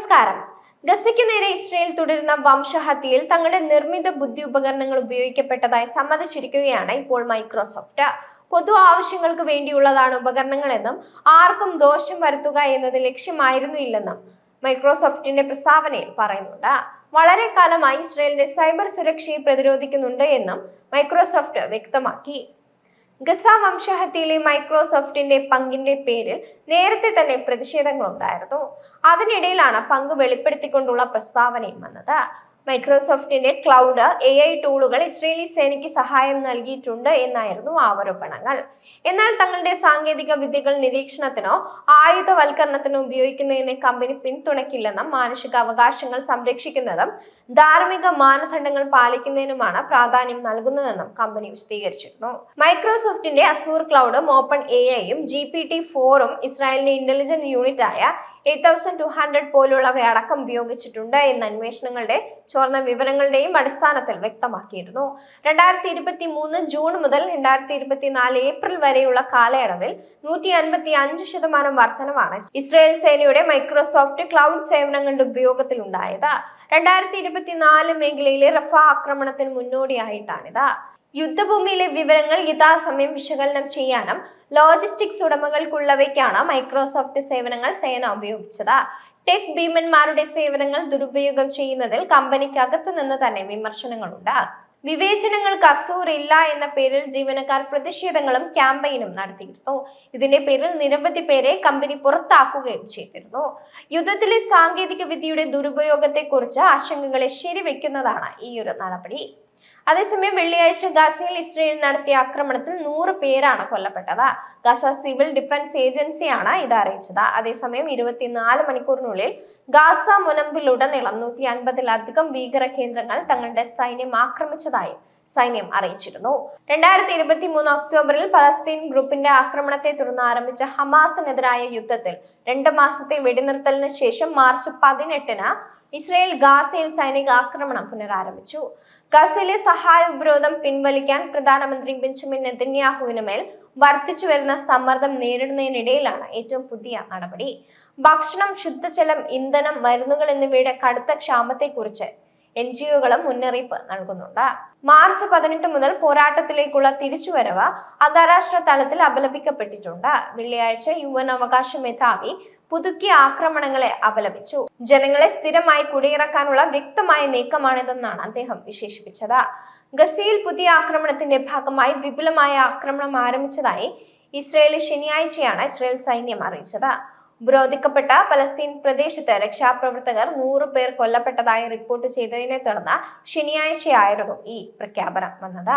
നമസ്കാരം. ഗസയ്ക്ക് നേരെ ഇസ്രയേൽ തുടരുന്ന വംശഹത്യയിൽ തങ്ങളുടെ നിർമ്മിത ബുദ്ധി ഉപകരണങ്ങൾ ഉപയോഗിക്കപ്പെട്ടതായി സമ്മതിച്ചിരിക്കുകയാണ് ഇപ്പോൾ മൈക്രോസോഫ്റ്റ്. പൊതു ആവശ്യങ്ങൾക്ക് വേണ്ടിയുള്ളതാണ് ഉപകരണങ്ങളെന്നും ആർക്കും ദോഷം വരുത്തുക എന്നത് ലക്ഷ്യമായിരുന്നു ഇല്ലെന്നും മൈക്രോസോഫ്റ്റിന്റെ പ്രസ്താവനയിൽ പറയുന്നുണ്ട്. വളരെ കാലമായി ഇസ്രയേലിന്റെ സൈബർ സുരക്ഷയെ പ്രതിരോധിക്കുന്നുണ്ട് എന്നും മൈക്രോസോഫ്റ്റ് വ്യക്തമാക്കി. ഗസ വംശഹത്യയിലെ മൈക്രോസോഫ്റ്റിന്റെ പങ്കിന്റെ പേരിൽ നേരത്തെ തന്നെ പ്രതിഷേധങ്ങളുണ്ടായിരുന്നു. അതിനിടയിലാണ് പങ്ക് വെളിപ്പെടുത്തിക്കൊണ്ടുള്ള പ്രസ്താവനയും വന്നത്. മൈക്രോസോഫ്റ്റിന്റെ ക്ലൗഡ് എ ഐ ടൂളുകൾ ഇസ്രേലി സേനയ്ക്ക് സഹായം നൽകിയിട്ടുണ്ട് എന്നായിരുന്നു ആരോപണങ്ങൾ. എന്നാൽ തങ്ങളുടെ സാങ്കേതിക വിദ്യകൾ നിരീക്ഷണത്തിനോ ആയുധവൽക്കരണത്തിനോ ഉപയോഗിക്കുന്നതിനെ കമ്പനി പിന്തുണയ്ക്കില്ലെന്നും മാനുഷിക അവകാശങ്ങൾ സംരക്ഷിക്കുന്നതും ധാർമ്മിക മാനദണ്ഡങ്ങൾ പാലിക്കുന്നതിനുമാണ് പ്രാധാന്യം നൽകുന്നതെന്നും കമ്പനി വിശദീകരിച്ചിരുന്നു. മൈക്രോസോഫ്റ്റിന്റെ അസൂർ ക്ലൗഡും ഓപ്പൺ എ ഐയും ജി പി ടി ഫോറും ഇസ്രായേലിന്റെ ഇന്റലിജന്റ് യൂണിറ്റായ എയ്റ്റ് തൗസൻഡ് ടു ഹൺഡ്രഡ് പോലുള്ളവയടക്കം ഉപയോഗിച്ചിട്ടുണ്ട് എന്ന അന്വേഷണങ്ങളുടെ ചോർന്ന വിവരങ്ങളുടെയും അടിസ്ഥാനത്തിൽ വ്യക്തമാക്കിയിരുന്നു. രണ്ടായിരത്തി ഇരുപത്തി മൂന്ന് ജൂൺ മുതൽ രണ്ടായിരത്തി ഇരുപത്തിനാല് ഏപ്രിൽ വരെയുള്ള കാലയളവിൽ നൂറ്റി അൻപത്തി അഞ്ച് ശതമാനം വർധനമാണ് ഇസ്രായേൽ സേനയുടെ മൈക്രോസോഫ്റ്റ് ക്ലൗഡ് സേവനങ്ങളുടെ ഉപയോഗത്തിൽ ഉണ്ടായത് രണ്ടായിരത്തി ഇരുപത്തിനാല് മേഖലയിലെ റഫ ആക്രമണത്തിന് മുന്നോടിയായിട്ടാണിത്. യുദ്ധഭൂമിയിലെ വിവരങ്ങൾ യഥാസമയം വിശകലനം ചെയ്യാനും ലോജിസ്റ്റിക്സ് ഉടമകൾക്കുള്ളവയ്ക്കാണ് മൈക്രോസോഫ്റ്റ് സേവനങ്ങൾ സേന ഉപയോഗിച്ചത്. ടെക് ഭീമന്മാരുടെ സേവനങ്ങൾ ദുരുപയോഗം ചെയ്യുന്നതിൽ കമ്പനിക്കകത്ത് നിന്ന് തന്നെ വിമർശനങ്ങളുണ്ട്. വിവേചനങ്ങൾക്ക് അസൂർ ഇല്ല എന്ന പേരിൽ ജീവനക്കാർ പ്രതിഷേധങ്ങളും ക്യാമ്പയിനും നടത്തിയിരുന്നു. ഇതിന്റെ പേരിൽ നിരവധി പേരെ കമ്പനി പുറത്താക്കുകയും ചെയ്തിരുന്നു. യുദ്ധത്തിലെ സാങ്കേതിക വിദ്യയുടെ ദുരുപയോഗത്തെക്കുറിച്ച് ആശങ്കകളെ ശരിവെക്കുന്നതാണ് ഈ ഒരു നടപടി. അതേസമയം വെള്ളിയാഴ്ച ഗാസയിൽ ഇസ്രയേൽ നടത്തിയ ആക്രമണത്തിൽ നൂറ് പേരാണ് കൊല്ലപ്പെട്ടത്. ഗസ സിവിൽ ഡിഫൻസ് ഏജൻസിയാണ് ഇത് അറിയിച്ചത്. അതേസമയം ഇരുപത്തിനാല് മണിക്കൂറിനുള്ളിൽ ഗാസ മുനമ്പിലുടനീളം നൂറ്റി അൻപതിലധികം ഭീകര കേന്ദ്രങ്ങൾ തങ്ങളുടെ സൈന്യം ആക്രമിച്ചതായി സൈന്യം അറിയിച്ചിരുന്നു. രണ്ടായിരത്തി ഇരുപത്തി മൂന്ന് ഒക്ടോബറിൽ പലസ്തീൻ ഗ്രൂപ്പിന്റെ ആക്രമണത്തെ തുടർന്ന് ആരംഭിച്ച ഹമാസിനെതിരായ യുദ്ധത്തിൽ രണ്ട് മാസത്തെ വെടിനിർത്തലിന് ശേഷം മാർച്ച് പതിനെട്ടിന് ഇസ്രയേൽ ഗാസയിൽ സൈനിക ആക്രമണം പുനരാരംഭിച്ചു. ഗസയിലെ സഹായ ഉപരോധം പിൻവലിക്കാൻ പ്രധാനമന്ത്രി ബെഞ്ചമിൻ നെതന്യാഹുവിന് മേൽ വർദ്ധിച്ചു വരുന്ന സമ്മർദ്ദം നേരിടുന്നതിനിടയിലാണ് ഏറ്റവും പുതിയ നടപടി. ഭക്ഷണം ശുദ്ധജലം ഇന്ധനം മരുന്നുകൾ എന്നിവയുടെ കടുത്ത ക്ഷാമത്തെക്കുറിച്ച് എൻ ജി ഒകളും മുന്നറിയിപ്പ് നൽകുന്നുണ്ട്. മാർച്ച് പതിനെട്ട് മുതൽ പോരാട്ടത്തിലേക്കുള്ള തിരിച്ചുവരവ് അന്താരാഷ്ട്ര തലത്തിൽ അപലപിക്കപ്പെട്ടിട്ടുണ്ട്. വെള്ളിയാഴ്ച യു എൻ അവകാശ മേധാവി പുതുക്കിയ ആക്രമണങ്ങളെ അപലപിച്ചു. ജനങ്ങളെ സ്ഥിരമായി കുടിയിറക്കാനുള്ള വ്യക്തമായ നീക്കമാണിതെന്നാണ് അദ്ദേഹം വിശേഷിപ്പിച്ചത്. ഗസയിൽ പുതിയ ആക്രമണത്തിന്റെ ഭാഗമായി വിപുലമായ ആക്രമണം ആരംഭിച്ചതായി ഇസ്രയേലി ശനിയാഴ്ചയാണ് ഇസ്രയേൽ സൈന്യം അറിയിച്ചത്. ഉപരോധിക്കപ്പെട്ട പലസ്തീൻ പ്രദേശത്ത് രക്ഷാപ്രവർത്തകർ നൂറ് പേർ കൊല്ലപ്പെട്ടതായി റിപ്പോർട്ട് ചെയ്തതിനെ തുടർന്ന് ശനിയാഴ്ചയായിരുന്നു ഈ പ്രഖ്യാപനം വന്നത്.